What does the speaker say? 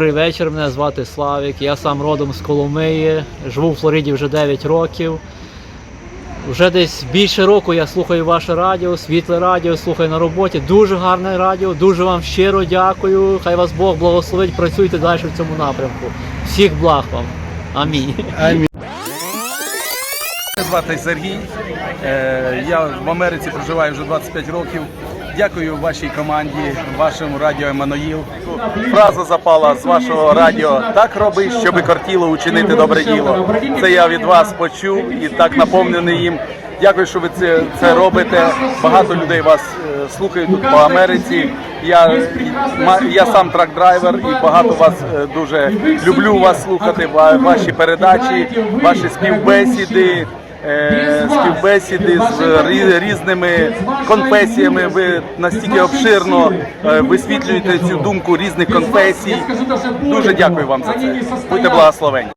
Добрий вечір, мене звати Славік. Я сам родом з Коломиї, живу в Флориді вже 9 років. Вже десь більше року я слухаю ваше радіо, світле радіо, слухаю на роботі. Дуже гарне радіо, дуже вам щиро дякую. Хай вас Бог благословить, працюйте далі в цьому напрямку. Всіх благ вам. Амінь. Мене звати Сергій. Е, Я в Америці проживаю вже 25 років. Дякую вашій команді, вашому радіо Еммануїл. Фраза запала з вашого радіо так роби, щоб кортіло учинити добре діло. Це я від вас почув і так наповнений їм. Дякую, що ви це, це робите. Багато людей вас е, слухають тут по Америці. Я, я сам трак-драйвер і багато вас е, дуже люблю вас слухати. Ваші передачі, ваші співбесіди. Е, Співбесіди з рі- різними конфесіями. Ви настільки обширно е, висвітлюєте цю думку різних конфесій. Дуже дякую вам за це. Будьте благословені.